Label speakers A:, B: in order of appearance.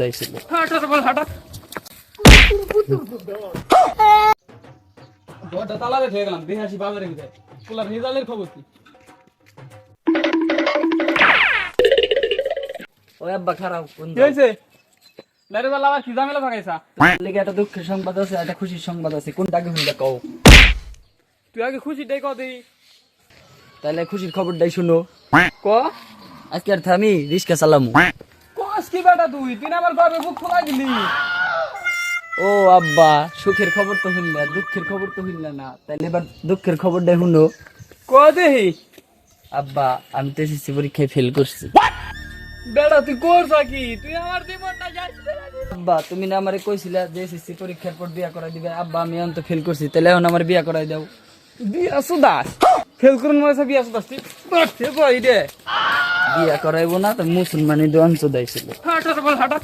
A: দিয়েছিল
B: দরজা তালাতে গেলাম বেহাসি বাজারে গিয়ে পোলার রেজাল্টের খবর কি
A: ওই আব্বা খারাপ কোন
B: কি হয়েছে লাইরে বেলা আবার কি ঝামেলা থাকাইছা
A: লেগে একটা দুঃখের সংবাদ আছে একটা খুশির সংবাদ আছে। কোনটাকে হইলে কও?
B: তুই আগে খুশি দেই কদি
A: তাহলে খুশির খবরটাই শুনো।
B: ক?
A: আজকে আর থামি রিস্কা চালামু।
B: কস কি বেটা তুই? তুই আমার গর্বে বুক খোলা দিলি।
A: ও আব্বা সুখের খবর তো শুনলে দুঃখের খবর তো শুনলে না। তাইলে এবার দুঃখের খবরটাই শুনো।
B: ক দেহি
A: আব্বা আমি তো এসএসসি পরীক্ষায় ফেল করছি।
B: বেটা তুই করছা কি তুই আমার জীবনটা
A: আব্বা তুমি না আমারে কইছিলা যে এসএসসি পরীক্ষার পর বিয়া করাই দিবে। আব্বা আমি এখন তো ফেল করছি। তাহলে এখন আমার বিয়া করাই দাও।
B: বিয়া সুদাস ফেল করুন মনে বিয়া সুদাস তুই বাড়ছে বই রে।
A: বিয়া করাইবো না তো মুসলমানি দোয়ান চোদাইছিল।
B: হাটা বল হাটা।